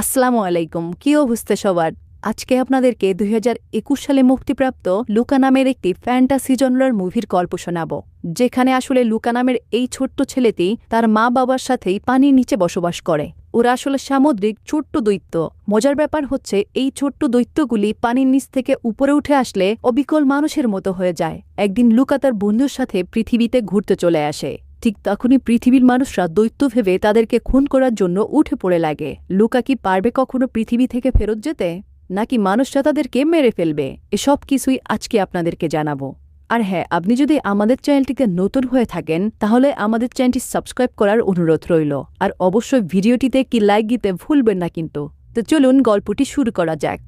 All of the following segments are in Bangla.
আসসালামু আলাইকুম, কি অবস্থা সবার? আজকে আপনাদেরকে দুই হাজার একুশ সালে মুক্তিপ্রাপ্ত লুকা নামের একটি ফ্যান্টাসি জনরার মুভির গল্প শোনাব, যেখানে আসলে লুকা নামের এই ছোট্ট ছেলেটি তার মা বাবার সাথেই পানির নিচে বসবাস করে। ওরা আসলে সামুদ্রিক ছোট্ট দৈত্য। মজার ব্যাপার হচ্ছে, এই ছোট্ট দৈত্যগুলি পানির নিচ থেকে উপরে উঠে আসলে অবিকল মানুষের মতো হয়ে যায়। একদিন লুকা তার বন্ধুর সাথে পৃথিবীতে ঘুরতে চলে আসে। ঠিক তখনই পৃথিবীর মানুষরা দৈত্য ভেবে তাদেরকে খুন করার জন্য উঠে পড়ে লাগে। লুকা কি পারবে কখনো পৃথিবী থেকে ফেরত যেতে? নাকি মানুষরা তাদেরকে মেরে ফেলবে? এসব কিছুই আজকে আপনাদেরকে জানাব। আর হ্যাঁ আপনি যদি আমাদের চ্যানেলটিতে নতুন হয়ে থাকেন, তাহলে আমাদের চ্যানেলটি সাবস্ক্রাইব করার অনুরোধ রইল। আর অবশ্যই ভিডিওটিতে কি লাইক দিতে ভুলবেন না কিন্তু। তো চলুন গল্পটি শুরু করা যাক।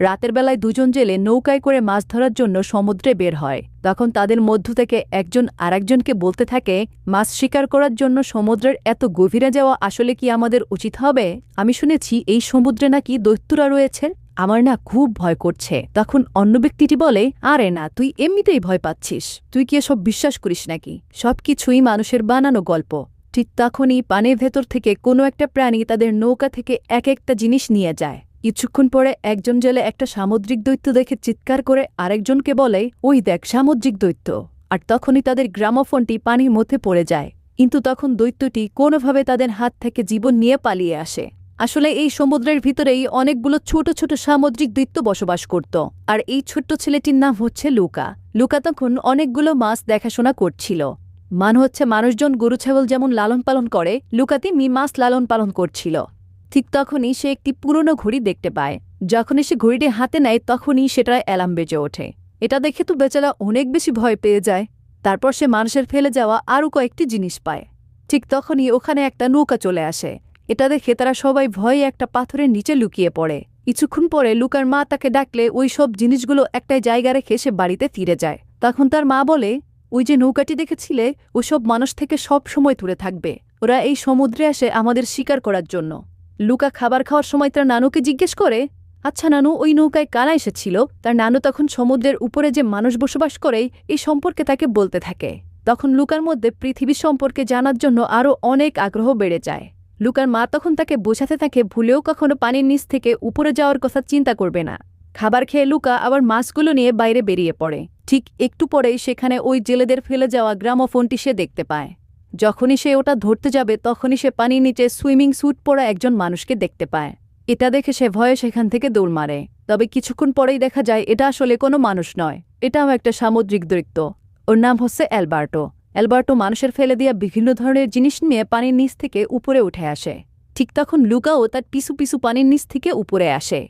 রাতের বেলায় দুজন জেলে নৌকায় করে মাছ ধরার জন্য সমুদ্রে বের হয়। তখন তাদের মধ্য থেকে একজন আরেকজনকে বলতে থাকে, মাছ শিকার করার জন্য সমুদ্রের এত গভীরে যাওয়া আসলে কি আমাদের উচিত হবে? আমি শুনেছি এই সমুদ্রে নাকি দৈত্যরা রয়েছে। আমার না খুব ভয় করছে। তখন অন্য ব্যক্তিটি বলে, আরে না, তুই এমনিতেই ভয় পাচ্ছিস। তুই কি এসব বিশ্বাস করিস নাকি? সবকিছুই মানুষের বানানো গল্প। ঠিক তখনই পানির ভেতর থেকে কোনো একটা প্রাণী তাদের নৌকা থেকে এক একটা জিনিস নিয়ে যায়। কিছুক্ষণ পরে একজন জেলে একটা সামুদ্রিক দৈত্য দেখে চিৎকার করে আরেকজনকে বলে, ওই দেখ, সামুদ্রিক দৈত্য। আর তখনই তাদের গ্রামোফোনটি পানির মধ্যে পড়ে যায়। কিন্তু তখন দৈত্যটি কোনোভাবে তাদের হাত থেকে জীবন নিয়ে পালিয়ে আসে। আসলে এই সমুদ্রের ভিতরেই অনেকগুলো ছোট ছোট সামুদ্রিক দৈত্য বসবাস করত। আর এই ছোট্ট ছেলেটির নাম হচ্ছে লুকা। লুকা তখন অনেকগুলো মাছ দেখাশোনা করছিল। মান হচ্ছে মানুষজন গরু, ছাগল যেমন লালন পালন করে, লুকাতে মি মাছ লালন পালন করছিল। ঠিক তখনই সে একটি পুরনো ঘড়ি দেখতে পায়। যখনই সে ঘড়িটি হাতে নেয়, তখনই সেটা অ্যালার্ম বেজে ওঠে। এটা দেখে তো বেচারা অনেক বেশি ভয় পেয়ে যায়। তারপর সে মানুষের ফেলে যাওয়া আরও কয়েকটি জিনিস পায়। ঠিক তখনই ওখানে একটা নৌকা চলে আসে। এটা দেখে তারা সবাই ভয়ে একটা পাথরের নিচে লুকিয়ে পড়ে। কিছুক্ষণ পরে লুকার মা তাকে ডাকলে ওই সব জিনিসগুলো একটাই জায়গা রেখে সে বাড়িতে ফিরে যায়। তখন তার মা বলে, ওই যে নৌকাটি দেখেছিলে ওসব মানুষ থেকে সব সময় দূরে থাকবে। ওরা এই সমুদ্রে আসে আমাদের শিকার করার জন্য। লুকা খাবার খাওয়ার সময় তার নানুকে জিজ্ঞেস করে আচ্ছা নানু, ওই নৌকায় কারা এসেছিল? তার নানু তখন সমুদ্রের উপরে যে মানুষ বসবাস করে, এই সম্পর্কে তাকে বলতে থাকে। তখন লুকার মধ্যে পৃথিবী সম্পর্কে জানার জন্য আরও অনেক আগ্রহ বেড়ে যায়। লুকার মা তখন তাকে বোঝাতে থাকে, ভুলেও কখনো পানির নিচ থেকে উপরে যাওয়ার কথা চিন্তা করবে না। খাবার খেয়ে লুকা আবার মাছগুলো নিয়ে বাইরে বেরিয়ে পড়ে। ঠিক একটু পরেই সেখানে ওই জেলেদের ফেলে যাওয়া গ্রামোফোনটি সে দেখতে পায়। যখনই সে ওটা ধরতে যাবে, তখনই সে পানির নিচে সুইমিং স্যুট পরা একজন মানুষকে দেখতে পায়। এটা দেখে সে ভয়ে সেখান থেকে দৌড় মারে। তবে কিছুক্ষণ পরেই দেখা যায়, এটা আসলে কোনো মানুষ নয়। এটাও একটা সামুদ্রিক দৈত্য। ওর নাম হচ্ছে অ্যালবার্টো। অ্যালবার্টো মানুষের ফেলে দেওয়া বিভিন্ন ধরনের জিনিস নিয়ে পানির নিচ থেকে উপরে উঠে আসে। ঠিক তখন লুকাও তার পিছু পিছু পানির নিচ থেকে উপরে আসে।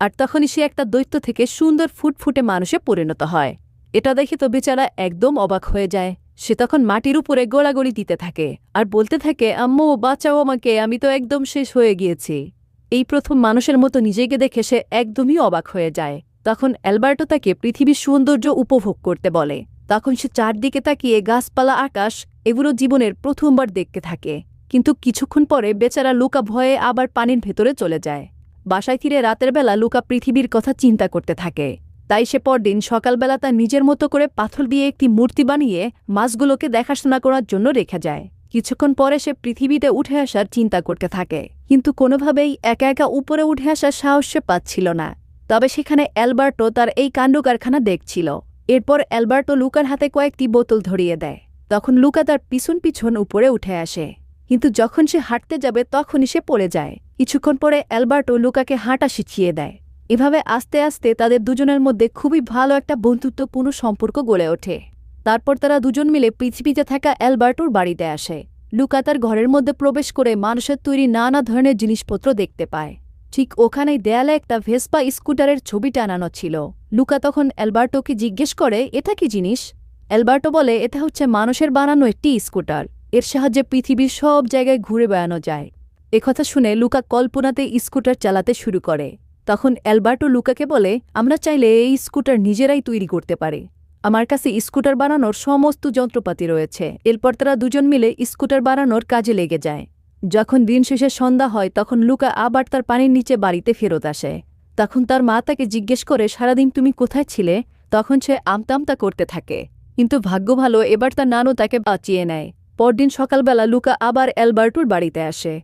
আর তখনই সে একটা দৈত্য থেকে সুন্দর ফুটফুটে মানুষে পরিণত হয়। এটা দেখে তো বেচারা একদম অবাক হয়ে যায়। সে তখন মাটির উপরে গোড়াগড়ি দিতে থাকে আর বলতে থাকে, আম্মু, বাঁচাও আমাকে, আমি তো একদম শেষ হয়ে গিয়েছি। এই প্রথম মানুষের মতো নিজেকে দেখে সে একদমই অবাক হয়ে যায়। তখন অ্যালবার্টো তাকে পৃথিবীর সৌন্দর্য উপভোগ করতে বলে। তখন সে চারদিকে তাকিয়ে গাছপালা, আকাশ, এগুলো জীবনের প্রথমবার দেখতে থাকে। কিন্তু কিছুক্ষণ পরে বেচারা লুকা ভয়ে আবার পানির ভেতরে চলে যায়। বাসায় ফিরে রাতের বেলা লুকা পৃথিবীর কথা চিন্তা করতে থাকে। তাই সে পরদিন সকালবেলা তার নিজের মতো করে পাথর দিয়ে একটি মূর্তি বানিয়ে মাছগুলোকে দেখাশোনা করার জন্য রেখে যায়। কিছুক্ষণ পরে সে পৃথিবীতে উঠে আসার চিন্তা করতে থাকে, কিন্তু কোনোভাবেই একা একা উপরে উঠে আসার সাহস সে পাচ্ছিল না। তবে সেখানে অ্যালবার্টো তার এই কাণ্ড কারখানা দেখছিল। এরপর অ্যালবার্টো লুকার হাতে কয়েকটি বোতল ধরিয়ে দেয়। তখন লুকা তার পিছন পিছন উপরে উঠে আসে। কিন্তু যখন সে হাঁটতে যাবে তখনই সে পড়ে যায়। কিছুক্ষণ পরে অ্যালবার্টো লুকাকে হাঁটা শিখিয়ে দেয়। এভাবে আস্তে আস্তে তাদের দুজনের মধ্যে খুবই ভালো একটা বন্ধুত্বপূর্ণ সম্পর্ক গড়ে ওঠে। তারপর তারা দুজন মিলে পৃথিবীতে থাকা অ্যালবার্টোর বাড়িতে আসে। লুকা তার ঘরের মধ্যে প্রবেশ করে মানুষের তৈরি নানা ধরনের জিনিসপত্র দেখতে পায়। ঠিক ওখানেই দেয়ালে একটা ভেসপা স্কুটারের ছবি টানানো ছিল। লুকা তখন অ্যালবার্টোকে জিজ্ঞেস করে, এটা কি জিনিস? অ্যালবার্টো বলে, এটা হচ্ছে মানুষের বানানো একটি স্কুটার। এর সাহায্যে পৃথিবীর সব জায়গায় ঘুরে বেড়ানো যায়। একথা শুনে লুকা কল্পনাতে স্কুটার চালাতে শুরু করে। তখন অ্যালবার্টো লুকাকে বলে, আমরা চাইলে এই স্কুটার নিজেরাই তৈরি করতে পারে। আমার কাছে স্কুটার বানানোর সমস্ত যন্ত্রপাতি রয়েছে। এরপর তারা দুজন মিলে স্কুটার বানানোর কাজে লেগে যায়। যখন দিন শেষে সন্ধ্যা হয়, তখন লুকা আবার তার পানির নিচে বাড়িতে ফেরত আসে। তখন তার মা তাকে জিজ্ঞেস করে, সারাদিন তুমি কোথায় ছিলে? তখন সে আমতামতা করতে থাকে। কিন্তু ভাগ্য ভালো, এবার তার নানু তাকে বাঁচিয়ে নেয়। পরদিন সকালবেলা লুকা আবার অ্যালবার্টোর বাড়িতে আসে।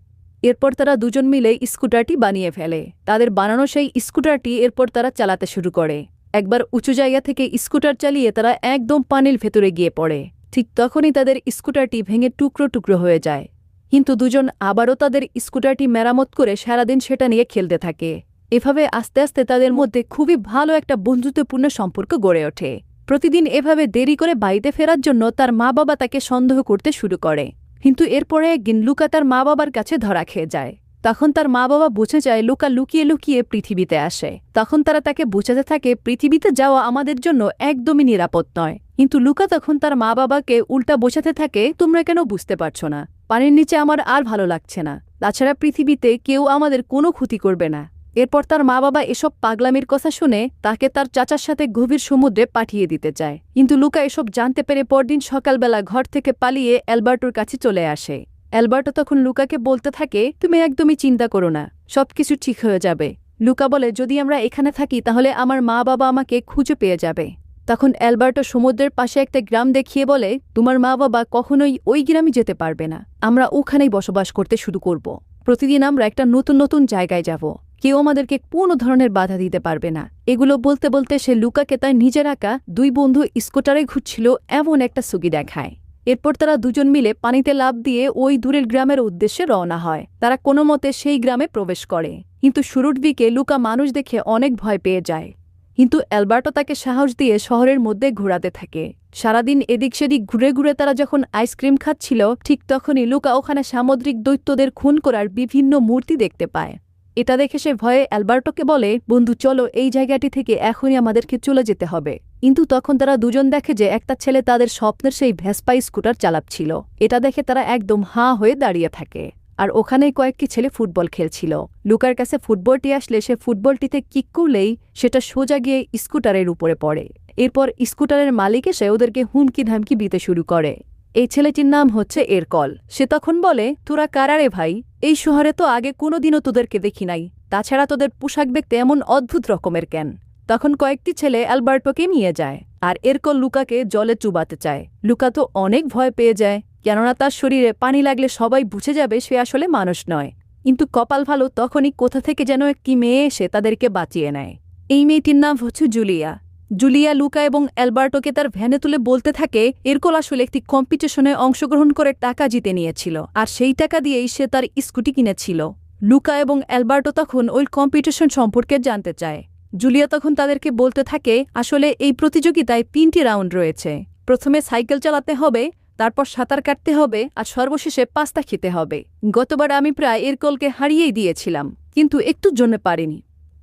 এরপর তারা দুজন মিলে স্কুটারটি বানিয়ে ফেলে। তাদের বানানো সেই স্কুটারটি এরপর তারা চালাতে শুরু করে। একবার উঁচু জায়গা থেকে স্কুটার চালিয়ে তারা একদম পানির ভেতরে গিয়ে পড়ে। ঠিক তখনই তাদের স্কুটারটি ভেঙে টুকরো টুকরো হয়ে যায়। কিন্তু দুজন আবারও তাদের স্কুটারটি মেরামত করে সারাদিন সেটা নিয়ে খেলতে থাকে। এভাবে আস্তে আস্তে তাদের মধ্যে খুবই ভালো একটা বন্ধুত্বপূর্ণ সম্পর্ক গড়ে ওঠে। প্রতিদিন এভাবে দেরি করে বাড়িতে ফেরার জন্য তার মা বাবা তাকে সন্দেহ করতে শুরু করে। কিন্তু এরপরে একদিন লুকা তার মা বাবার কাছে ধরা খেয়ে যায়। তখন তার মা বাবা বুঝে যায় লুকা লুকিয়ে লুকিয়ে পৃথিবীতে আসে। তখন তারা তাকে বোঝাতে থাকে, পৃথিবীতে যাওয়া আমাদের জন্য একদমই নিরাপদ নয়। কিন্তু লুকা তখন তার মা বাবাকে উল্টা বোঝাতে থাকে, তোমরা কেন বুঝতে পারছ না? পানির নিচে আমার আর ভালো লাগছে না। তাছাড়া পৃথিবীতে কেউ আমাদের কোনো ক্ষতি করবে না। এরপর তার মা বাবা এসব পাগলামির কথা শুনে তাকে তার চাচার সাথে গভীর সমুদ্রে পাঠিয়ে দিতে চায়। কিন্তু লুকা এসব জানতে পেরে পরদিন সকালবেলা ঘর থেকে পালিয়ে অ্যালবার্টোর কাছে চলে আসে। অ্যালবার্টো তখন লুকাকে বলতে থাকে, তুমি একদমই চিন্তা করো না, সবকিছু ঠিক হয়ে যাবে। লুকা বলে, যদি আমরা এখানে থাকি, তাহলে আমার মা বাবা আমাকে খুঁজে পেয়ে যাবে। তখন অ্যালবার্টো সমুদ্রের পাশে একটা গ্রাম দেখিয়ে বলে, তোমার মা বাবা কখনোই ওই গ্রামে যেতে পারবে না। আমরা ওখানেই বসবাস করতে শুরু করব। প্রতিদিন আমরা একটা নতুন নতুন জায়গায় যাব। কেউ আমাদেরকে কোনো ধরনের বাধা দিতে পারবে না। এগুলো বলতে বলতে সে লুকাকে তার নিজের আঁকা দুই বন্ধু স্কুটারে ঘুরছিল এমন একটা সুগি দেখায়। এরপর তারা দুজন মিলে পানিতে লাভ দিয়ে ওই দূরের গ্রামের উদ্দেশ্যে রওনা হয়। তারা কোনো মতে সেই গ্রামে প্রবেশ করে। কিন্তু শুরুর দিকে লুকা মানুষ দেখে অনেক ভয় পেয়ে যায়। কিন্তু অ্যালবার্টো তাকে সাহস দিয়ে শহরের মধ্যে ঘোরাতে থাকে। সারাদিন এদিক সেদিক ঘুরে ঘুরে তারা যখন আইসক্রিম খাচ্ছিল, ঠিক তখনই লুকা ওখানে সামুদ্রিক দৈত্যদের খুন করার বিভিন্ন মূর্তি দেখতে পায়। এটা দেখে সে ভয়ে অ্যালবার্টোকে বলে, বন্ধু, চলো, এই জায়গাটি থেকে এখনই আমাদেরকে চলে যেতে হবে। কিন্তু তখন তারা দুজন দেখে যে একটা ছেলে তাদের স্বপ্নের সেই ভ্যাসপাই স্কুটার চালাচ্ছিল। এটা দেখে তারা একদম হাঁ হয়ে দাঁড়িয়ে থাকে। আর ওখানেই কয়েকটি ছেলে ফুটবল খেলছিল। লুকার কাছে ফুটবলটি আসলে সে ফুটবলটিতে কিক করলেই সেটা সোজা গিয়ে স্কুটারের উপরে পড়ে। এরপর স্কুটারের মালিক এসে ওদেরকে হুমকি ধামকি দিতে শুরু করে। এই ছেলেটির নাম হচ্ছে এরকল। সে তখন বলে, তোরা কারারে ভাই? এই শহরে তো আগে কোনোদিনও তোদেরকে দেখি নাই। তাছাড়া তোদের পোশাক দেখতে এমন অদ্ভুত রকমের কেন? তখন কয়েকটি ছেলে অ্যালবার্টোকে নিয়ে যায়, আর এরকল লুকাকে জলে চুবাতে চায়। লুকা তো অনেক ভয় পেয়ে যায়, কেননা তার শরীরে পানি লাগলে সবাই বুঝে যাবে সে আসলে মানুষ নয়। কিন্তু কপাল ভালো তখনই কোথা থেকে যেন একটি মেয়ে এসে তাদেরকে বাঁচিয়ে নেয়। এই মেয়েটির নাম হচ্ছে জুলিয়া। জুলিয়া, লুকা এবং অ্যালবার্টোকে তার ভ্যানে তুলে বলতে থাকে, এরকল আসলে একটি কম্পিটিশনে অংশগ্রহণ করে টাকা জিতে নিয়েছিল, আর সেই টাকা দিয়েই সে তার স্কুটি কিনেছিল। লুকা এবং অ্যালবার্টো তখন ওই কম্পিটিশন সম্পর্কে জানতে চায়। জুলিয়া তখন তাদেরকে বলতে থাকে, আসলে এই প্রতিযোগিতায় তিনটি রাউন্ড রয়েছে। প্রথমে সাইকেল চালাতে হবে, তারপর সাঁতার কাটতে হবে, আর সর্বশেষে পাস্তা খেতে হবে। গতবার আমি প্রায় এরকলকে হারিয়েই দিয়েছিলাম, কিন্তু একটুর জন্য পারিনি।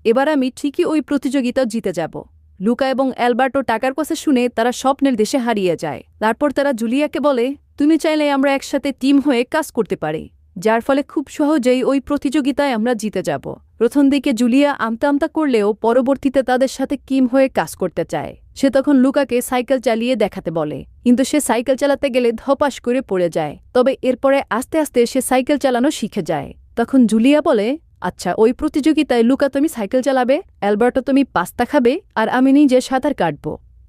এবার আমি ঠিকই ওই প্রতিযোগিতা জিতে যাব। লুকা এবং অ্যালবার্টো টাকার কথা শুনে তারা স্বপ্নের দেশে হারিয়ে যায়। তারপর তারা জুলিয়াকে বলে, তুমি চাইলে আমরা একসাথে টিম হয়ে কাজ করতে পারি, যার ফলে খুব সহজেই ওই প্রতিযোগিতায় আমরা জিতে যাব। প্রথম দিকে জুলিয়া আমতা আমতা করলেও পরবর্তীতে তাদের সাথে কিম হয়ে কাজ করতে চায়। সে তখন লুকাকে সাইকেল চালিয়ে দেখাতে বলে, কিন্তু সে সাইকেল চালাতে গেলে ধপাস করে পড়ে যায়। তবে এরপরে আস্তে আস্তে সে সাইকেল চালানো শিখে যায়। তখন জুলিয়া বলে আচ্ছা ওই প্রতিযোগিতায় লুকা তুমি সাইকেল চালাবে, অ্যালবার্টো তুমি পাস্তা খাবে, আর আমি নিজে সাঁতার কাটব।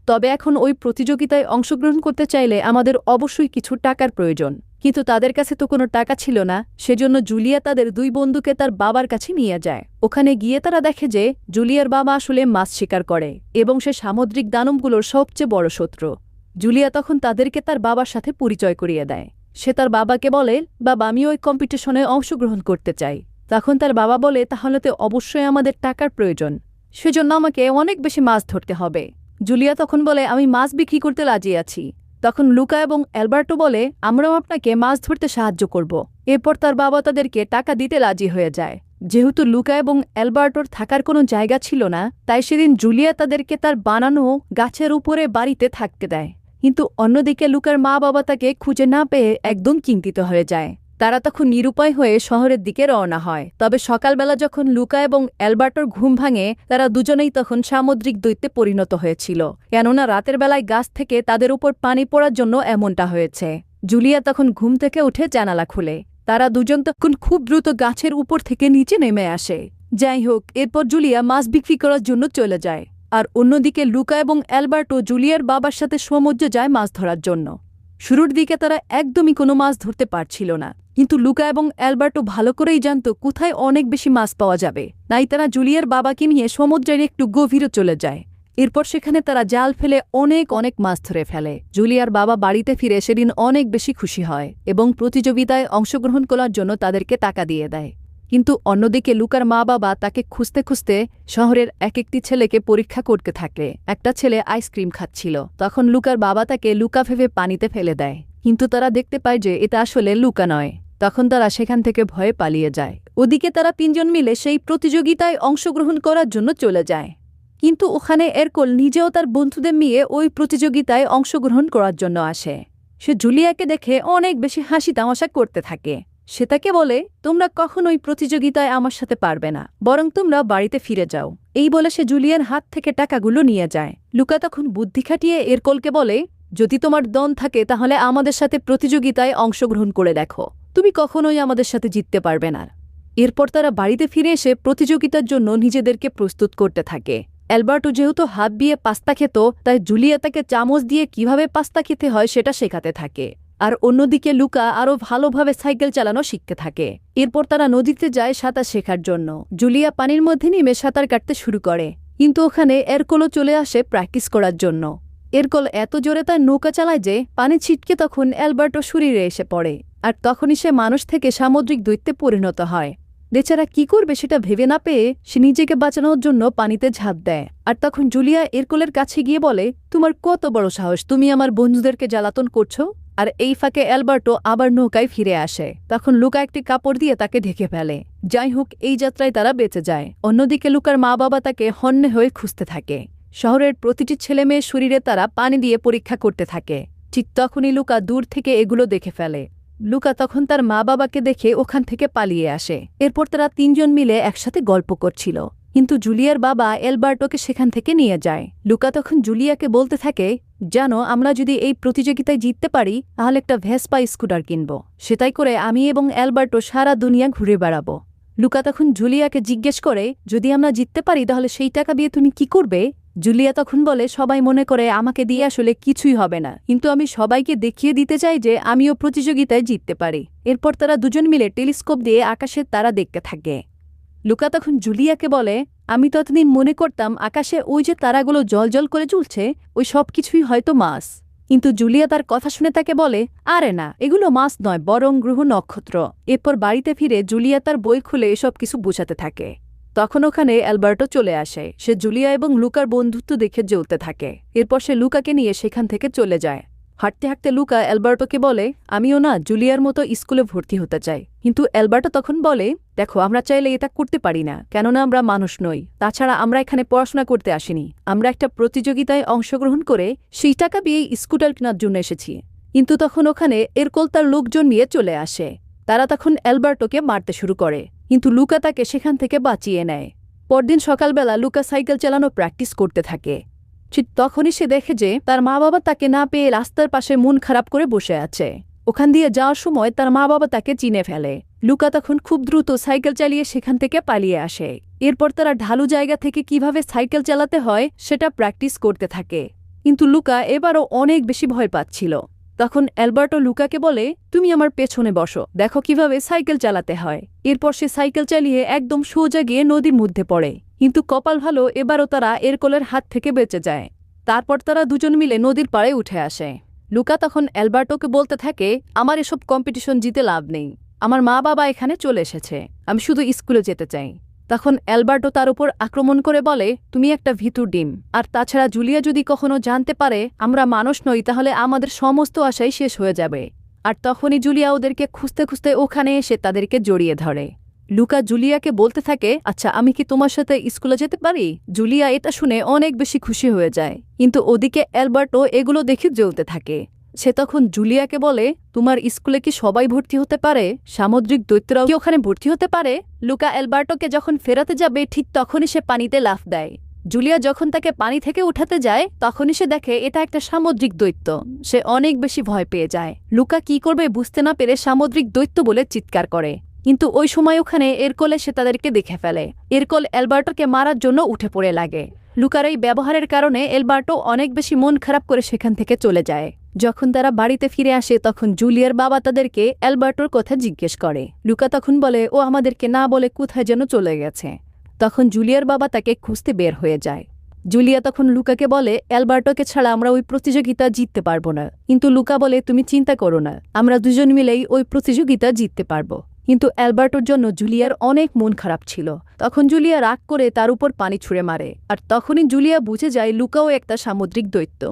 তবে এখন ওই প্রতিযোগিতায় অংশগ্রহণ করতে চাইলে আমাদের অবশ্যই কিছু টাকার প্রয়োজন। কিন্তু তাদের কাছে তো কোনো টাকা ছিল না, সেজন্য জুলিয়া তাদের দুই বন্ধুকে তার বাবার কাছে নিয়ে যায়। ওখানে গিয়ে তারা দেখে যে জুলিয়ার বাবা আসলে মাছ শিকার করে এবং সে সামুদ্রিক দানবগুলোর সবচেয়ে বড় শত্রু। জুলিয়া তখন তাদেরকে তার বাবার সাথে পরিচয় করিয়ে দেয়। সে তার বাবাকে বলে, বাবা, আমি ওই কম্পিটিশনে অংশগ্রহণ করতে চাই। তখন তার বাবা বলে, তাহলে তো অবশ্যই আমাদের টাকার প্রয়োজন। সেজন্য আমাকে অনেক বেশি মাছ ধরতে হবে। জুলিয়া তখন বলে, আমি মাছ বিক্রি করতে রাজি আছি। তখন লুকা এবং অ্যালবার্টো বলে, আমরাও আপনাকে মাছ ধরতে সাহায্য করব। এরপর তার বাবা তাদেরকে টাকা দিতে রাজি হয়ে যায়। যেহেতু লুকা এবং অ্যালবার্টোর থাকার কোনো জায়গা ছিল না, তাই সেদিন জুলিয়া তাদেরকে তার বানানো গাছের উপরে বাড়িতে থাকতে দেয়। কিন্তু অন্যদিকে লুকার মা বাবা তাকে খুঁজে না পেয়ে একদম চিন্তিত হয়ে যায়। তারা তখন নিরুপায় হয়ে শহরের দিকে রওনা হয়। তবে সকালবেলা যখন লুকা এবং অ্যালবার্টোর ঘুম ভাঙে, তারা দুজনেই তখন সামুদ্রিক দৈত্যে পরিণত হয়েছিল। কেননা রাতের বেলায় গাছ থেকে তাদের উপর পানি পড়ার জন্য এমনটা হয়েছে। জুলিয়া তখন ঘুম থেকে উঠে জানালা খুলে। তারা দুজন তখন খুব দ্রুত গাছের উপর থেকে নিচে নেমে আসে। যাই হোক, এরপর জুলিয়া মাছ বিক্রি করার জন্য চলে যায়। আর অন্যদিকে লুকা এবং অ্যালবার্টো জুলিয়ার বাবার সাথে সমুদ্রে যায় মাছ ধরার জন্য। শুরুর দিকে তারা একদমই কোনো মাছ ধরতে পারছিল না। কিন্তু লুকা এবং অ্যালবার্টো ভালো করেই জানত কোথায় অনেক বেশি মাছ পাওয়া যাবে। তাই তারা জুলিয়ার বাবাকে নিয়ে সমুদ্রের একটু গভীরে চলে যায়। এরপর সেখানে তারা জাল ফেলে অনেক অনেক মাছ ধরে ফেলে। জুলিয়ার বাবা বাড়িতে ফিরে সেদিন অনেক বেশি খুশি হয় এবং প্রতিযোগিতায় অংশগ্রহণ করার জন্য তাদেরকে টাকা দিয়ে দেয়। কিন্তু অন্যদিকে লুকার মা বাবা তাকে খুঁজতে খুঁজতে শহরের এক একটি ছেলেকে পরীক্ষা করতে থাকে। একটা ছেলে আইসক্রিম খাচ্ছিল। তখন লুকার বাবা তাকে লুকা ভেবে পানিতে ফেলে দেয়। কিন্তু তারা দেখতে পায় যে এটা আসলে লুকা নয়। তখন তারা সেখান থেকে ভয়ে পালিয়ে যায়। ওদিকে তারা তিনজন মিলে সেই প্রতিযোগিতায় অংশগ্রহণ করার জন্য চলে যায়। কিন্তু ওখানে এরকল নিজেও তার বন্ধুদের নিয়ে ওই প্রতিযোগিতায় অংশগ্রহণ করার জন্য আসে। সে জুলিয়াকে দেখে অনেক বেশি হাসি তামাশা করতে থাকে। সে তাকে বলে, তোমরা কখনোই প্রতিযোগিতায় আমার সাথে পারবে না। বরং তোমরা বাড়িতে ফিরে যাও। এই বলে সে জুলিয়ার হাত থেকে টাকাগুলো নিয়ে যায়। লুকা তখন বুদ্ধি খাটিয়ে এরকলকে বলে, যদি তোমার দন থাকে তাহলে আমাদের সাথে প্রতিযোগিতায় অংশগ্রহণ করে দেখো। তুমি কখনোই আমাদের সাথে জিততে পারবে না। এরপর তারা বাড়িতে ফিরে এসে প্রতিযোগিতার জন্য নিজেদেরকে প্রস্তুত করতে থাকে। অ্যালবার্টো যেহেতু হাত দিয়ে পাস্তা খেত, তাই জুলিয়া তাকে চামচ দিয়ে কীভাবে পাস্তা খেতে হয় সেটা শেখাতে থাকে। আর অন্যদিকে লুকা আরও ভালোভাবে সাইকেল চালানো শিখতে থাকে। এরপর তারা নদীতে যায় সাঁতার শেখার জন্য। জুলিয়া পানির মধ্যে নেমে সাঁতার কাটতে শুরু করে। কিন্তু ওখানে এরকোলো চলে আসে প্র্যাকটিস করার জন্য। এরকল এত জোরে তার নৌকা চালায় যে পানি ছিটকে তখন অ্যালবার্টো শরীরে এসে পড়ে, আর তখনই সে মানুষ থেকে সামুদ্রিক দৈত্যে পরিণত হয়। বেচারা কি করবে সেটা ভেবে না পেয়ে সে নিজেকে বাঁচানোর জন্য পানিতে ঝাঁপ দেয়, আর তখন জুলিয়া এরকলের কাছে গিয়ে বলে, তোমার কত বড় সাহস, তুমি আমার বন্ধুদেরকে জ্বালাতন করছ? আর এই ফাঁকে অ্যালবার্টো আবার নৌকায় ফিরে আসে, তখন লুকা একটি কাপড় দিয়ে তাকে ঢেকে ফেলে। যাই হোক, এই যাত্রায় তারা বেঁচে যায়। অন্যদিকে লুকার মা বাবা তাকে হন্যে হয়ে খুঁজতে থাকে। শহরের প্রতিটি ছেলেমেয়ের শরীরে তারা পানি দিয়ে পরীক্ষা করতে থাকে। ঠিক তখনই লুকা দূর থেকে এগুলো দেখে ফেলে। লুকা তখন তার মা বাবাকে দেখে ওখান থেকে পালিয়ে আসে। এরপর তারা তিনজন মিলে একসাথে গল্প করছিল। কিন্তু জুলিয়ার বাবা এলবার্টোকে সেখান থেকে নিয়ে যায়। লুকা তখন জুলিয়াকে বলতে থাকে, জানো, আমরা যদি এই প্রতিযোগিতায় জিততে পারি, তাহলে একটা ভেসপা স্কুটার কিনব। সেটাই করে আমি এবং অ্যালবার্টো সারা দুনিয়া ঘুরে বেড়াবো। লুকা তখন জুলিয়াকে জিজ্ঞেস করে, যদি আমরা জিততে পারি, তাহলে সেই টাকা দিয়ে তুমি কি করবে? জুলিয়া তখন বলে, সবাই মনে করে আমাকে দিয়ে আসলে কিছুই হবে না। কিন্তু আমি সবাইকে দেখিয়ে দিতে চাই যে আমিও প্রতিযোগিতায় জিততে পারি। এরপর তারা দুজন মিলে টেলিস্কোপ দিয়ে আকাশের তারা দেখতে থাকে। লুকা তখন জুলিয়াকে বলে, আমি ততদিন মনে করতাম আকাশে ওই যে তারাগুলো জল জল করে চুলছে ওই সব কিছুই হয়তো মাস কিন্তু জুলিয়া তার কথা শুনে তাকে বলে, আরে না, এগুলো মাস নয়, বরং গ্রহ নক্ষত্র। এরপর বাড়িতে ফিরে জুলিয়া তার বই খুলে এসব কিছু বুঝাতে থাকে। তখন ওখানে অ্যালবার্টো চলে আসে। সে জুলিয়া এবং লুকার বন্ধুত্ব দেখে জ্বলতে থাকে। এরপর সে লুকাকে নিয়ে সেখান থেকে চলে যায়। হাঁটতে হাঁটতে লুকা অ্যালবার্টোকে বলে, আমিও না জুলিয়ার মতো স্কুলে ভর্তি হতে চাই। কিন্তু অ্যালবার্টো তখন বলে, দেখো, আমরা চাইলে এটা করতে পারি না, কেননা আমরা মানুষ নই। তাছাড়া আমরা এখানে পড়াশোনা করতে আসিনি। আমরা একটা প্রতিযোগিতায় অংশগ্রহণ করে সেই টাকা দিয়ে স্কুটার কেনার জন্য এসেছি। কিন্তু তখন ওখানে এরকল তার লোকজন নিয়ে চলে আসে। তারা তখন অ্যালবার্টোকে মারতে শুরু করে। কিন্তু লুকা তাকে সেখান থেকে বাঁচিয়ে নেয়। পরদিন সকালবেলা লুকা সাইকেল চালানো প্র্যাকটিস করতে থাকে। ঠিক তখনই সে দেখে যে তার মা বাবা তাকে না পেয়ে রাস্তার পাশে মন খারাপ করে বসে আছে। ওখান দিয়ে যাওয়ার সময় তার মা বাবা তাকে চিনে ফেলে। লুকা তখন খুব দ্রুত সাইকেল চালিয়ে সেখান থেকে পালিয়ে আসে। এরপর তারা ঢালু জায়গা থেকে কীভাবে সাইকেল চালাতে হয়, সেটা প্র্যাকটিস করতে থাকে। কিন্তু লুকা এবারও অনেক বেশি ভয় পাচ্ছিল। তখন অ্যালবার্টো লুকাকে বলে, তুমি আমার পেছনে বসো, দেখো কীভাবে সাইকেল চালাতে হয়। এরপর সে সাইকেল চালিয়ে একদম সোজা গিয়ে নদীর মধ্যে পড়ে। কিন্তু কপাল ভালো, এবারও তারা এরকলের হাত থেকে বেঁচে যায়। তারপর তারা দুজন মিলে নদীর পাড়ে উঠে আসে। লুকা তখন অ্যালবার্টোকে বলতে থাকে, আমার এসব কম্পিটিশন জিতে লাভ নেই। আমার মা বাবা এখানে চলে এসেছে। আমি শুধু স্কুলে যেতে চাই। তখন অ্যালবার্টো তার উপর আক্রমণ করে বলে, তুমি একটা ভিতুর ডিম। আর তাছাড়া জুলিয়া যদি কখনো জানতে পারে, আমরা মানুষ নই, তাহলে আমাদের সমস্ত আশাই শেষ হয়ে যাবে। আর তখনই জুলিয়া ওদেরকে খুঁজতে খুঁজতে ওখানে এসে তাদেরকে জড়িয়ে ধরে। লুকা জুলিয়াকে বলতে থাকে আচ্ছা আমি কি তোমার সাথে স্কুলে যেতে পারি? জুলিয়া এটা শুনে অনেক বেশি খুশি হয়ে যায়। কিন্তু ওদিকে অ্যালবার্টো এগুলো দেখে জ্বলতে থাকে। সে তখন জুলিয়াকে বলে, তোমার স্কুলে কি সবাই ভর্তি হতে পারে? সামুদ্রিক দৈত্যরাও কি ওখানে ভর্তি হতে পারে? লুকা অ্যালবার্টোকে যখন ফেরাতে যাবে, ঠিক তখনই সে পানিতে লাফ দেয়। জুলিয়া যখন তাকে পানি থেকে উঠাতে যায়, তখনই সে দেখে এটা একটা সামুদ্রিক দৈত্য। সে অনেক বেশি ভয় পেয়ে যায়। লুকা কি করবে বুঝতে না পেরে সামুদ্রিক দৈত্য বলে চিৎকার করে। কিন্তু ওই সময় ওখানে এরকলে সে তাদেরকে দেখে ফেলে। এরকল অ্যালবার্টোকে মারার জন্য উঠে পড়ে লাগে। লুকার এই ব্যবহারের কারণে এলবার্টো অনেক বেশি মন খারাপ করে সেখান থেকে চলে যায়। যখন তারা বাড়িতে ফিরে আসে, তখন জুলিয়ার বাবা তাদেরকে অ্যালবার্টোর কথা জিজ্ঞেস করে। লুকা তখন বলে, ও আমাদেরকে না বলে কোথায় যেন চলে গেছে? তখন জুলিয়ার বাবা তাকে খুঁজতে বের হয়ে যায়। জুলিয়া তখন লুকাকে বলে, অ্যালবার্টোকে ছাড়া আমরা ওই প্রতিযোগিতা জিততে পারব না। কিন্তু লুকা বলে, তুমি চিন্তা করো না, আমরা দুজন মিলেই ওই প্রতিযোগিতা জিততে পারব। কিন্তু অ্যালবার্টোর জন্য জুলিয়ার অনেক মন খারাপ ছিল। তখন জুলিয়া রাগ করে তার উপর পানি ছুঁড়ে মারে, আর তখনই জুলিয়া বুঝে যায় লুকাও একটা সামুদ্রিক দৈত্য।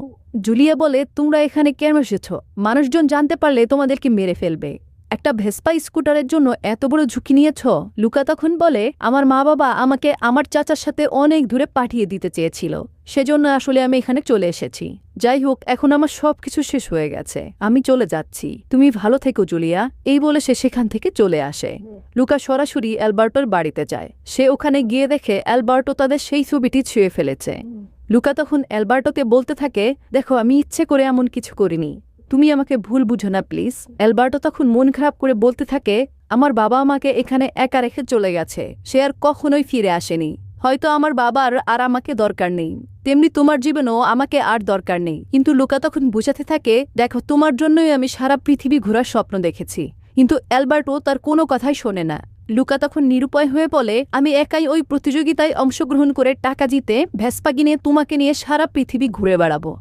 জুলিয়া বলে, তোমরা এখানে কেন এসেছ? মানুষজন জানতে পারলে তোমাদেরকে মেরে ফেলবে। একটা ভেসপা স্কুটারের জন্য এত বড় ঝুঁকি নিয়েছ? লুকা তখন বলে, আমার মা বাবা আমাকে আমার চাচার সাথে অনেক দূরে পাঠিয়ে দিতে চেয়েছিল। সেজন্য আসলে আমি এখানে চলে এসেছি। যাই হোক এখন আমার সব কিছু শেষ হয়ে গেছে। আমি চলে যাচ্ছি। তুমি ভালো থেকো, জুলিয়া। এই বলে সে সেখান থেকে চলে আসে। লুকা সরাসরি অ্যালবার্টোর বাড়িতে যায়। সে ওখানে গিয়ে দেখে অ্যালবার্টো তাদের সেই ছবিটি ছুঁয়ে ফেলেছে। লুকা তখন অ্যালবার্টোকে বলতে থাকে, দেখো, আমি ইচ্ছে করে এমন কিছু করিনি। তুমি আমাকে ভুল বুঝো না, প্লিজ। অ্যালবার্টো তখন মন খারাপ করে বলতে থাকে, আমার বাবা আমাকে এখানে একা রেখে চলে গেছে। সে আর কখনোই ফিরে আসেনি। হয়তো আমার বাবার আর আমাকে দরকার নেই। তেমনি তোমার জীবনেও আমাকে আর দরকার নেই। কিন্তু লুকা তখন বুঝাতে থাকে, দেখো, তোমার জন্যই আমি সারা পৃথিবী ঘোরার স্বপ্ন দেখেছি। কিন্তু অ্যালবার্টো তার কোনো কথাই শোনে না। লুকা তখন নিরুপায় হয়ে বলে, আমি একাই ওই প্রতিযোগিতায় অংশগ্রহণ করে টাকা জিতে ভেসপা কিনে তোমাকে নিয়ে সারা পৃথিবী ঘুরে বেড়াবো।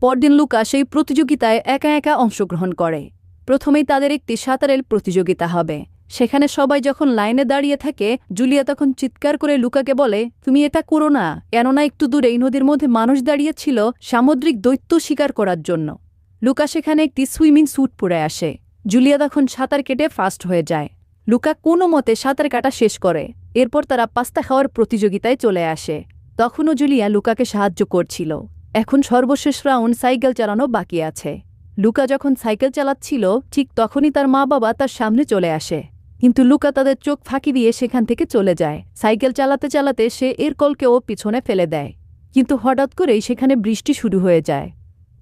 পরদিন লুকা সেই প্রতিযোগিতায় একা একা অংশগ্রহণ করে। প্রথমেই তাদের একটি সাঁতারের প্রতিযোগিতা হবে। সেখানে সবাই যখন লাইনে দাঁড়িয়ে থাকে, জুলিয়া তখন চিৎকার করে লুকাকে বলে, তুমি এটা করো না, কেননা একটু দূরেই নদীর মধ্যে মানুষ দাঁড়িয়েছিল সামুদ্রিক দৈত্য শিকার করার জন্য। লুকা সেখানে একটি সুইমিং স্যুট পরে আসে। জুলিয়া তখন সাঁতার কেটে ফাস্ট হয়ে যায়। লুকা কোনো মতে সাঁতার কাটা শেষ করে। এরপর তারা পাস্তা খাওয়ার প্রতিযোগিতায় চলে আসে। তখনও জুলিয়া লুকাকে সাহায্য করছিল। এখন সর্বশেষ রাউন্ড সাইকেল চালানো বাকি আছে। লুকা যখন সাইকেল চালাচ্ছিল, ঠিক তখনই তার মা বাবা তার সামনে চলে আসে। কিন্তু লুকা তাদের চোখ ফাঁকি দিয়ে সেখান থেকে চলে যায়। সাইকেল চালাতে চালাতে সে এর কলকেও পিছনে ফেলে দেয়। কিন্তু হঠাৎ করেই সেখানে বৃষ্টি শুরু হয়ে যায়।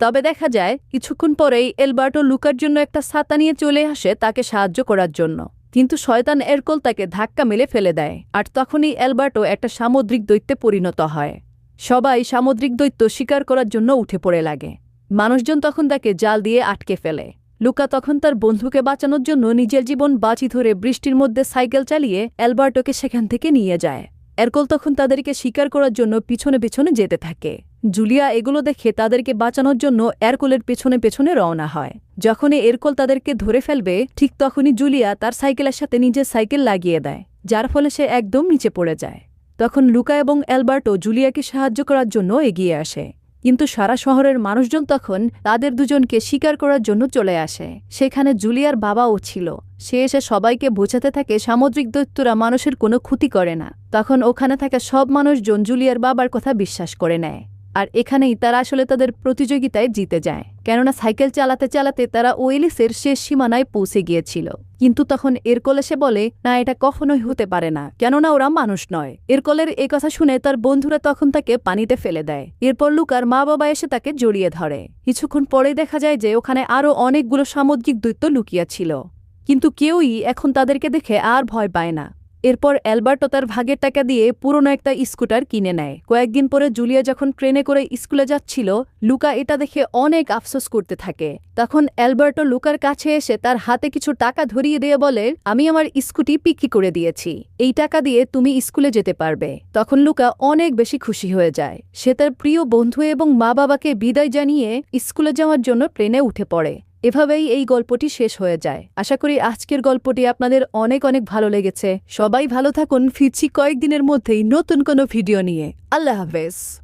তবে দেখা যায়, কিছুক্ষণ পরেই এলবার্টো লুকার জন্য একটা ছাতা নিয়ে চলে আসে তাকে সাহায্য করার জন্য। কিন্তু শয়তান এরকল তাকে ধাক্কা মেলে ফেলে দেয়, আর তখনই এলবার্টো একটা সামুদ্রিক দৈত্যে পরিণত হয়। সবাই সামুদ্রিক দৈত্য শিকার করার জন্য উঠে পড়ে লাগে। মানুষজন তখন তাকে জাল দিয়ে আটকে ফেলে। লুকা তখন তার বন্ধুকে বাঁচানোর জন্য নিজের জীবন বাঁচি ধরে বৃষ্টির মধ্যে সাইকেল চালিয়ে অ্যালবার্টোকে সেখান থেকে নিয়ে যায়। এরকল তখন তাদেরকে শিকার করার জন্য পিছনে পিছনে যেতে থাকে। জুলিয়া এগুলো দেখে তাদেরকে বাঁচানোর জন্য এরকলের পেছনে পেছনে রওনা হয়। যখনই এরকল তাদেরকে ধরে ফেলবে, ঠিক তখনই জুলিয়া তার সাইকেলের সাথে নিজের সাইকেল লাগিয়ে দেয়, যার ফলে সে একদম নিচে পড়ে যায়। তখন লুকা এবং অ্যালবার্টো জুলিয়াকে সাহায্য করার জন্য এগিয়ে আসে। কিন্তু সারা শহরের মানুষজন তখন তাদের দুজনকে শিকার করার জন্য চলে আসে। সেখানে জুলিয়ার বাবাও ছিল। সে এসে সবাইকে বোঝাতে থাকে সামুদ্রিক দৈত্যরা মানুষের কোনো ক্ষতি করে না। তখন ওখানে থাকা সব মানুষজন জুলিয়ার বাবার কথা বিশ্বাস করে নেয়। আর এখানেই তারা আসলে তাদের প্রতিযোগিতায় জিতে যায়। কেননা সাইকেল চালাতে চালাতে তারা ওয়েলিসের শেষ সীমানায় পৌঁছে গিয়েছিল। কিন্তু তখন এরকল সে বলে, না, এটা কখনোই হতে পারে না। কেননা ওরা মানুষ নয়। এরকলের এ কথা শুনে তার বন্ধুরা তখন তাকে পানিতে ফেলে দেয়। এরপর লুকার মা বাবা এসে তাকে জড়িয়ে ধরে। কিছুক্ষণ পরে দেখা যায় যে ওখানে আরও অনেকগুলো সামুদ্রিক দৈত্য লুকিয়াছিল। কিন্তু কেউই এখন তাদেরকে দেখে আর ভয় পায় না। এরপর অ্যালবার্টো তার ভাগের টাকা দিয়ে পুরনো একটা স্কুটার কিনে নেয়। কয়েকদিন পরে জুলিয়া যখন ট্রেনে করে স্কুলে যাচ্ছিল, লুকা এটা দেখে অনেক আফসোস করতে থাকে। তখন অ্যালবার্টো লুকার কাছে এসে তার হাতে কিছু টাকা ধরিয়ে দিয়ে বলে, আমি আমার স্কুটি বিক্রি করে দিয়েছি। এই টাকা দিয়ে তুমি স্কুলে যেতে পারবে। তখন লুকা অনেক বেশি খুশি হয়ে যায়। সে তার প্রিয় বন্ধু এবং মা বাবাকে বিদায় জানিয়ে স্কুলে যাওয়ার জন্য ট্রেনে উঠে পড়ে। এভাবেই এই গল্পটি শেষ হয়ে যায়। আশা করি আজকের গল্পটি আপনাদের অনেক অনেক ভালো লেগেছে। সবাই ভালো থাকুন। ফিরছি কয়েকদিনের মধ্যেই নতুন কোনো ভিডিও নিয়ে। আল্লাহ হাফেজ।